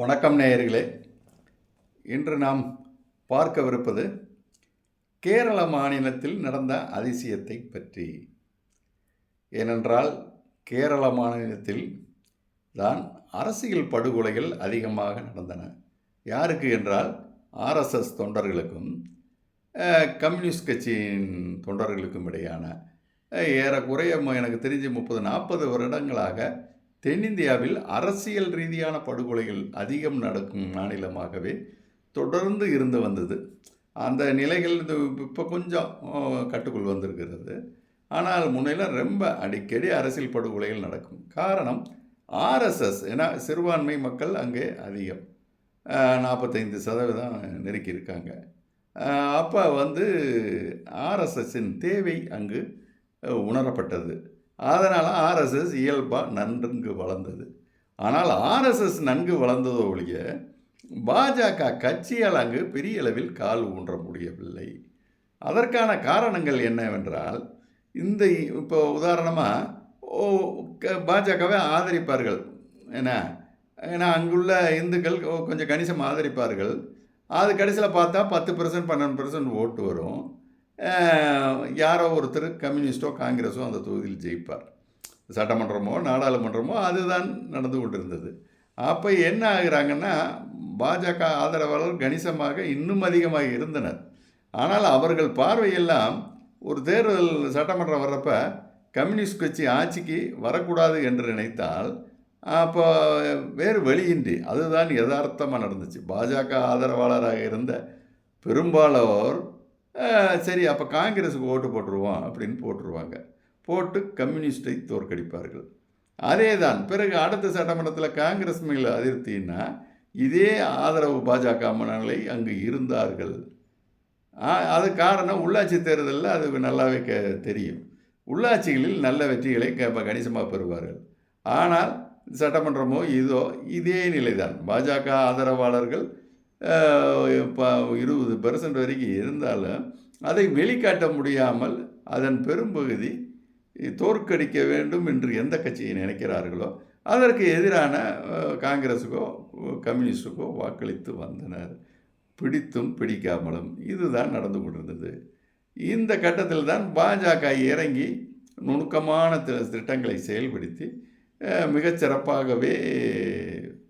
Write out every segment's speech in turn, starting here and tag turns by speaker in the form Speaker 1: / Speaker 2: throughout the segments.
Speaker 1: வணக்கம் நேயர்களே. இன்று நாம் பார்க்கவிருப்பது கேரள மாநிலத்தில் நடந்த அதிசயத்தை பற்றி. ஏனென்றால் கேரள மாநிலத்தில் தான் அரசியல் படுகொலைகள் அதிகமாக நடந்தன. யாருக்கு என்றால் ஆர்எஸ்எஸ் தொண்டர்களுக்கும் கம்யூனிஸ்ட் கட்சியின் தொண்டர்களுக்கும் இடையான ஏறக்குறைய எனக்கு தெரிஞ்சு முப்பது நாற்பது வருடங்களாக தென்னிந்தியாவில் அரசியல் ரீதியான படுகொலைகள் அதிகம் நடக்கும் மாநிலமாகவே தொடர்ந்து இருந்து வந்தது. அந்த நிலைகள் இது இப்போ கொஞ்சம் கட்டுக்குள் வந்திருக்கிறது. ஆனால் முன்னையெல்லாம் ரொம்ப அடிக்கடி அரசியல் படுகொலைகள் நடக்கும். காரணம் ஆர்எஸ்எஸ் ஏன்னா சிறுபான்மை மக்கள் அங்கே அதிகம். நாற்பத்தைந்து சதவீதம் நெருக்கி இருக்காங்க அப்போ வந்து ஆர்எஸ்எஸ்ஸின் தேவை அங்கு உணரப்பட்டது. அதனால் ஆர்எஸ்எஸ் இயல்பாக நன்கு வளர்ந்தது. ஆனால் ஆர்எஸ்எஸ் நன்கு வளர்ந்ததோ ஒழிய பாஜக கட்சியால் அங்கு பெரிய அளவில் கால் ஊன்ற முடியவில்லை. அதற்கான காரணங்கள் என்னவென்றால் இந்த இப்போ உதாரணமாக ஓ க- பாஜகவை ஆதரிப்பார்கள். என்ன? ஏன்னா அங்குள்ள இந்துக்கள் கொஞ்சம் கணிசம் ஆதரிப்பார்கள். அது கடைசியில் பார்த்தா பத்து பர்சன்ட் பன்னெண்டு பர்சன்ட் ஓட்டு வரும். யாரோ ஒருத்தர் கம்யூனிஸ்டோ காங்கிரஸோ அந்த தொகுதியில் ஜெயிப்பார். சட்டமன்றமோ நாடாளுமன்றமோ அதுதான் நடந்து கொண்டிருந்தது. அப்போ என்ன ஆகுறாங்கன்னா பாஜக ஆதரவாளர் கணிசமாக இன்னும் அதிகமாக இருந்தனர். ஆனால் அவர்கள் பார்வையெல்லாம் ஒரு தேர்தல் சட்டமன்றம் வர்றப்ப கம்யூனிஸ்ட் கட்சி ஆட்சிக்கு வரக்கூடாது என்று நினைத்தால் அப்போ வேறு வழியின்றி அதுதான் யதார்த்தமாக நடந்துச்சு. பாஜக ஆதரவாளராக இருந்த பெரும்பாலோர் சரி அப்போ காங்கிரஸுக்கு ஓட்டு போட்டுருவோம் அப்படின்னு போட்டுருவாங்க. போட்டு கம்யூனிஸ்டை தோற்கடிப்பார்கள். அதே தான் பிறகு அடுத்த சட்டமன்றத்தில் காங்கிரஸ் மேல் அதிருப்தின்னா இதே ஆதரவு பாஜக மனநிலை அங்கு இருந்தார்கள். அது காரணம் உள்ளாட்சி தேர்தலில் அது நல்லாவே க தெரியும். உள்ளாட்சிகளில் நல்ல வெற்றிகளை க கணிசமாக பெறுவார்கள். ஆனால் சட்டமன்றமோ இதோ இதே நிலைதான். பாஜக ஆதரவாளர்கள் ப- இருபது பெர்சன்ட் வரைக்கும் இருந்தாலும் அதை வெளிக்காட்ட முடியாமல் அதன் பெரும்பகுதி தோற்கடிக்க வேண்டும் என்று எந்த கட்சியை நினைக்கிறார்களோ அதற்கு எதிரான காங்கிரஸுக்கோ கம்யூனிஸ்டுக்கோ வாக்களித்து வந்தனர். பிடித்தும் பிடிக்காமலும் இதுதான் நடந்து கொண்டிருந்தது. இந்த கட்டத்தில் தான் பாஜக இறங்கி நுணுக்கமான திட்டங்களை செயல்படுத்தி மிகச்சிறப்பாகவே சிறப்பாகவே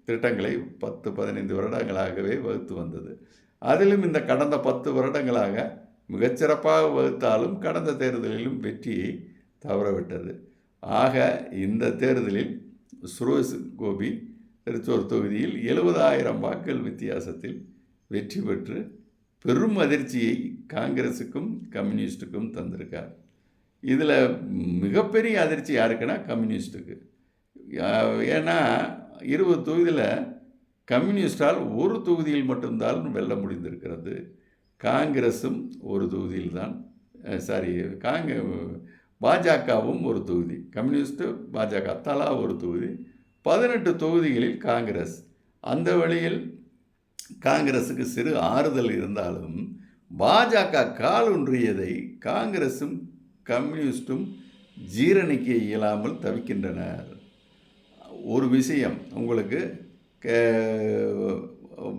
Speaker 1: திட்டங்களை பத்து பதினைந்து வருடங்களாகவே வகுத்து வந்தது. அதிலும் இந்த கடந்த பத்து வருடங்களாக மிகச்சிறப்பாக வகுத்தாலும் கடந்த தேர்தலிலும் வெற்றியை தவறவிட்டது. ஆக இந்த தேர்தலில் சுரோஸ் கோபி திருச்சூர் தொகுதியில் எழுபதாயிரம் வாக்குகள் வித்தியாசத்தில் வெற்றி பெற்று பெரும் அதிர்ச்சியை காங்கிரஸுக்கும் கம்யூனிஸ்ட்டுக்கும் தந்திருக்கார். இதில் மிகப்பெரிய அதிர்ச்சி யாருக்குன்னா கம்யூனிஸ்ட்டுக்கு ஏன்னா இருபது தொகுதியில் கம்யூனிஸ்டால் ஒரு தொகுதியில் மட்டும்தான் வெல்ல முடிந்திருக்கிறது. காங்கிரஸும் ஒரு தொகுதியில் தான் சாரி காங்க பாஜகவும் ஒரு தொகுதி. கம்யூனிஸ்ட்டு பாஜக தலா ஒரு தொகுதி. பதினெட்டு தொகுதிகளில் காங்கிரஸ். அந்த வழியில் காங்கிரஸுக்கு சிறு ஆறுதல் இருந்தாலும் பாஜக காலொன்றியதை காங்கிரஸும் கம்யூனிஸ்டும் ஜீரணிக்க இயலாமல் தவிக்கின்றனர். ஒரு விஷயம் உங்களுக்கு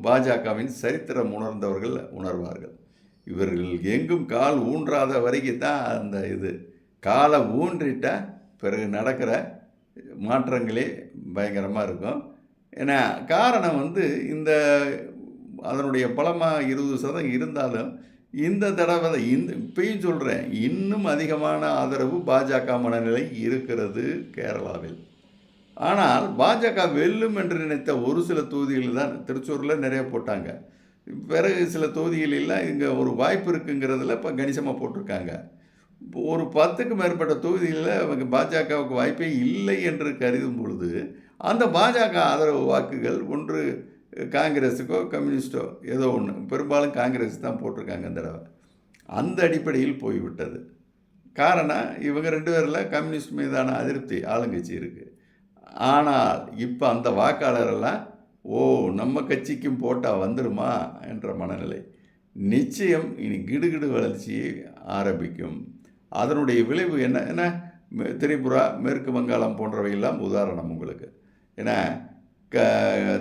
Speaker 1: பாஜகவின் சரித்திரம் உணர்ந்தவர்கள் உணர்வார்கள். இவர்கள் எங்கும் கால் ஊன்றாத வரைக்கும் தான் அந்த இது. காலை ஊன்றிட்டால் பிறகு நடக்கிற மாற்றங்களே பயங்கரமாக இருக்கும். ஏன்னா காரணம் வந்து இந்த அதனுடைய பலமாக இருபது சதம் இருந்தாலும் இந்த தடவை தான் இந்த இப்பயும் சொல்கிறேன் இன்னும் அதிகமான ஆதரவு பாஜக மனநிலை இருக்கிறது கேரளாவில். ஆனால் பாஜக வெல்லும் என்று நினைத்த ஒரு சில தொகுதிகளில் தான் திருச்சூரில் நிறைய போட்டாங்க. பிறகு சில தொகுதிகளெல்லாம் இங்கே ஒரு வாய்ப்பு இருக்குங்கிறதுல இப்போ கணிசமாக போட்டிருக்காங்க. ஒரு பத்துக்கு மேற்பட்ட தொகுதிகளில் அவங்க பாஜகவுக்கு வாய்ப்பே இல்லை என்று கருதும் பொழுது அந்த பாஜக ஆதரவு வாக்குகள் ஒன்று காங்கிரஸுக்கோ கம்யூனிஸ்டோ ஏதோ ஒன்று பெரும்பாலும் காங்கிரஸ் தான் போட்டிருக்காங்க இந்த தடவை. அந்த அடிப்படையில் போய்விட்டது. காரணம் இவங்க ரெண்டு பேரில் கம்யூனிஸ்ட் மீதான அதிருப்தி ஆளுங்கட்சி இருக்குது ஆனால் இப்போ அந்த வாக்காளரெல்லாம் ஓ நம்ம கட்சிக்கும் போட்டால் வந்துடுமா என்ற மனநிலை. நிச்சயம் இனி கிடுகிடு வளர்ச்சியை ஆரம்பிக்கும். அதனுடைய விளைவு என்ன? என்ன? திரிபுரா மேற்கு வங்காளம் போன்றவையெல்லாம் உதாரணம் உங்களுக்கு. ஏன்னா க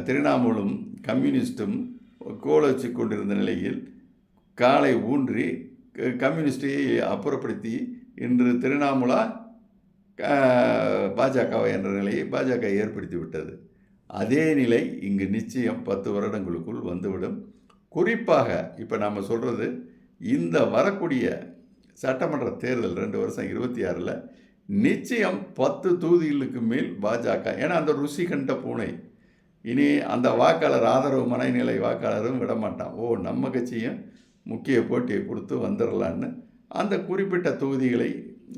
Speaker 1: திரிணாமுலும் கம்யூனிஸ்ட்டும் வச்சு கொண்டிருந்த நிலையில் காலை ஊன்றி க- கம்யூனிஸ்டையை அப்புறப்படுத்தி இன்று திரிணாமுலா பாஜகவை என்ற நிலையை பாஜக ஏற்படுத்தி விட்டது அதே நிலை இங்கு நிச்சயம் பத்து வருடங்களுக்குள் வந்துவிடும். குறிப்பாக இப்போ நாம் சொல்கிறது இந்த வரக்கூடிய சட்டமன்ற தேர்தல் ரெண்டு வருஷம் இருபத்தி ஆறில் நிச்சயம் பத்து தொகுதிகளுக்கு மேல் பாஜக ஏன்னா அந்த ருசி கண்ட பூனை. இனி அந்த வாக்காளர் ஆதரவு மனநிலை வாக்காளரும் விடமாட்டான். ஓ நம்ம கட்சியும் முக்கிய போட்டியை கொடுத்து வந்துடலான்னு அந்த குறிப்பிட்ட தொகுதிகளை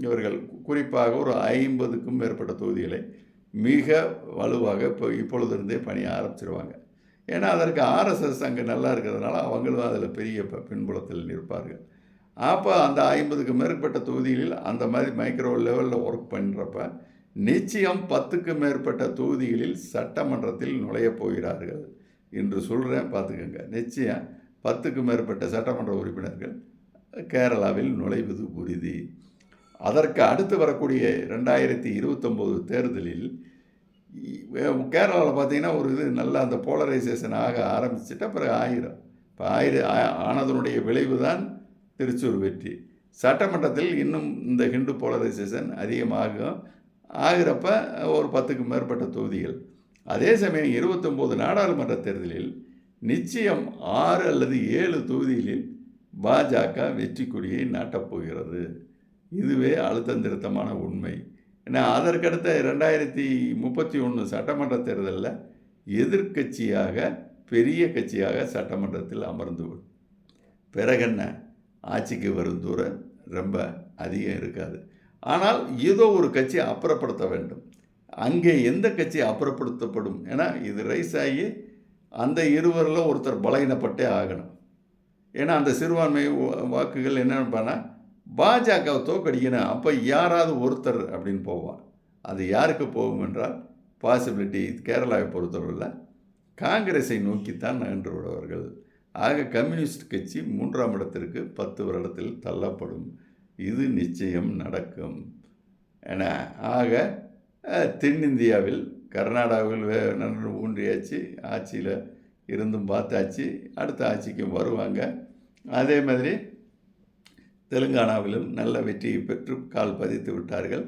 Speaker 1: இவர்கள் குறிப்பாக ஒரு ஐம்பதுக்கும் மேற்பட்ட தொகுதிகளை மிக வலுவாக இப்போ இப்பொழுதிருந்தே பணிய ஆரம்பிச்சிருவாங்க. ஏன்னா அதற்கு ஆர்எஸ்எஸ் அங்கே நல்லா இருக்கிறதுனால அவங்களும் அதில் பெரிய ப- பின்புலத்தில் நிற்பார்கள். அப்போ அந்த ஐம்பதுக்கு மேற்பட்ட தொகுதிகளில் அந்த மாதிரி மைக்ரோ லெவலில் ஒர்க் பண்ணுறப்ப நிச்சயம் பத்துக்கு மேற்பட்ட தொகுதிகளில் சட்டமன்றத்தில் நுழையப் போகிறார்கள் என்று சொல்கிறேன் பார்த்துக்கோங்க. நிச்சயம் பத்துக்கு மேற்பட்ட சட்டமன்ற உறுப்பினர்கள் கேரளாவில் நுழைவது உறுதி. அதற்கு அடுத்து வரக்கூடிய ரெண்டாயிரத்தி இருபத்தொம்போது தேர்தலில் கேரளாவில் பார்த்தீங்கன்னா ஒரு இது நல்லா அந்த போலரைசேஷன் ஆக ஆரம்பிச்சுட்டு பிறகு ஆயிரம். இப்போ ஆயிரம் ஆனதனுடைய விளைவு தான் திருச்சூர் வெற்றி. சட்டமன்றத்தில் இன்னும் இந்த ஹிந்து போலரைசேஷன் அதிகமாகும் ஆகிறப்ப ஒரு பத்துக்கு மேற்பட்ட தொகுதிகள். அதே சமயம் இருபத்தொம்போது நாடாளுமன்ற தேர்தலில் நிச்சயம் ஆறு அல்லது ஏழு தொகுதிகளில் பாஜக வெற்றி கொடியை நாட்டப் போகிறது. இதுவே அழுத்தம் திருத்தமான உண்மை. ஏன்னா அதற்கடுத்த ரெண்டாயிரத்தி முப்பத்தி ஒன்று சட்டமன்ற தேர்தலில் எதிர்க்கட்சியாக பெரிய கட்சியாக சட்டமன்றத்தில் அமர்ந்து விடும். பிறகென்ன ஆட்சிக்கு வரும் தூரம் ரொம்ப அதிகம் இருக்காது. ஆனால் ஏதோ ஒரு கட்சி அப்புறப்படுத்த வேண்டும். அங்கே எந்த கட்சி அப்புறப்படுத்தப்படும்? ஏன்னா இது ரைஸ் ஆகி அந்த இருவரில் ஒருத்தர் பலகீனப்பட்டே ஆகணும். ஏன்னா அந்த சிறுபான்மை வாக்குகள் என்னென்னு பண்ணால் பாஜகவை தோக்கடிக்கணும் அப்போ யாராவது ஒருத்தர் அப்படின்னு போவான். அது யாருக்கு போகும் என்றால் பாசிபிலிட்டி கேரளாவை பொறுத்தவரையில் காங்கிரஸை நோக்கித்தான் நகன்று விடுவார்கள் ஆக கம்யூனிஸ்ட் கட்சி மூன்றாம் இடத்திற்கு பத்து வருடத்தில் தள்ளப்படும். இது நிச்சயம் நடக்கும். என ஆக தென்னிந்தியாவில் கர்நாடகாவில் வே நன்று ஊன்றியாச்சு ஆட்சியில் இருந்தும் பார்த்தாச்சு அடுத்த ஆட்சிக்கும் வருவாங்க. அதே மாதிரி தெலுங்கானாவிலும் நல்ல வெற்றியை பெற்று கால் பதித்து விட்டார்கள்.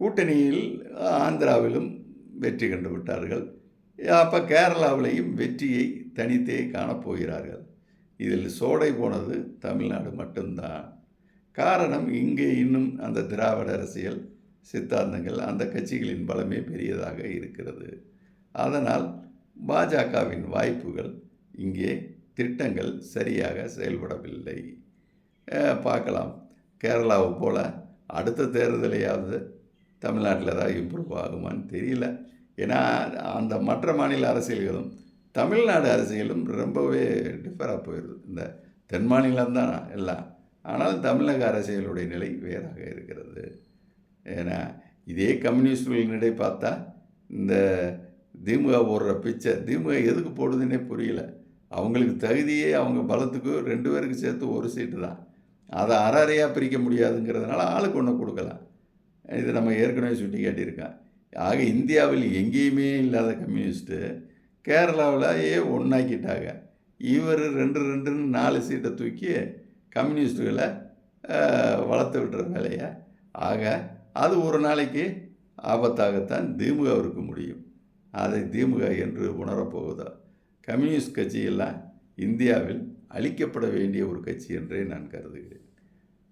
Speaker 1: கூட்டணியில் ஆந்திராவிலும் வெற்றி கண்டு விட்டார்கள். அப்போ கேரளாவிலையும் வெற்றியை தனித்தே காணப்போகிறார்கள் இதில் சோடை போனது தமிழ்நாடு மட்டும்தான். காரணம் இங்கே இன்னும் அந்த திராவிட அரசியல் சித்தாந்தங்கள் அந்த கட்சிகளின் பலமே பெரியதாக இருக்கிறது. அதனால் பாஜகவின் வாய்ப்புகள் இங்கே திட்டங்கள் சரியாக செயல்படவில்லை. பார்க்கலாம். கேரளாவை போல் அடுத்த தேர்தலையாவது தமிழ்நாட்டில் ஏதாவது இம்ப்ரூவ் ஆகுமான்னு தெரியல. ஏன்னா அந்த மற்ற மாநில அரசியல்களும் தமிழ்நாடு அரசியலும் ரொம்பவே டிஃபராக போயிடுது இந்த தென் மாநிலம்தான் எல்லாம். ஆனால் தமிழக அரசியலுடைய நிலை வேறாக இருக்கிறது. ஏன்னா இதே கம்யூனிஸ்டுகளினிடை பார்த்தா இந்த திமுக போடுற பிச்சை திமுக எதுக்கு போடுதுன்னே புரியல. அவங்களுக்கு தகுதியே அவங்க பலத்துக்கு ரெண்டு பேருக்கு சேர்த்து ஒரு சீட்டு தான். அதை அரை அறையாக பிரிக்க முடியாதுங்கிறதுனால ஆளுக்கு ஒன்று கொடுக்கலாம் இது நம்ம ஏற்கனவே சுட்டி காட்டியிருக்கேன் ஆக இந்தியாவில் எங்கேயுமே இல்லாத கம்யூனிஸ்ட்டு கேரளாவில் ஏ ஒன்றாக்கிட்டாங்க இவர் ரெண்டு ரெண்டுன்னு நாலு சீட்டை தூக்கி கம்யூனிஸ்ட்டுகளை வளர்த்து விட்டுற வேலையை. ஆக அது ஒரு நாளைக்கு ஆபத்தாகத்தான் திமுகவிற்கு முடியும். அதை திமுக என்று உணரப்போகுதா கம்யூனிஸ்ட் கட்சியெல்லாம் இந்தியாவில் அழிக்கப்பட வேண்டிய ஒரு கட்சி என்றே நான் கருதுகிறேன்.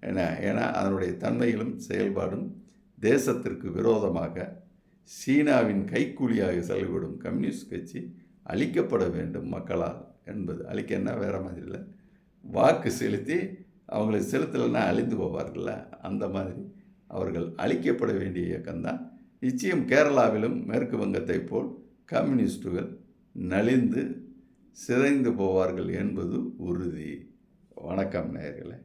Speaker 1: ஏன்னா ஏன்னா அதனுடைய தன்மையிலும் செயல்பாடும் தேசத்திற்கு விரோதமாக சீனாவின் கைக்கூலியாக செயல்படும் கம்யூனிஸ்ட் கட்சி அழிக்கப்பட வேண்டும் மக்களால் என்பது. அழிக்கன்னா வேறு மாதிரி இல்லை. வாக்கு செலுத்தி அவங்களை செலுத்தலைன்னா அழிந்து போவார்கள்ல? அந்த மாதிரி. அவர்கள் அழிக்கப்பட வேண்டிய இயக்கம்தான். நிச்சயம் கேரளாவிலும் மேற்கு வங்கத்தை போல் கம்யூனிஸ்டுகள் நலிந்து சிதைந்து போவார்கள் என்பது உறுதி. வணக்கம் நேயர்களே.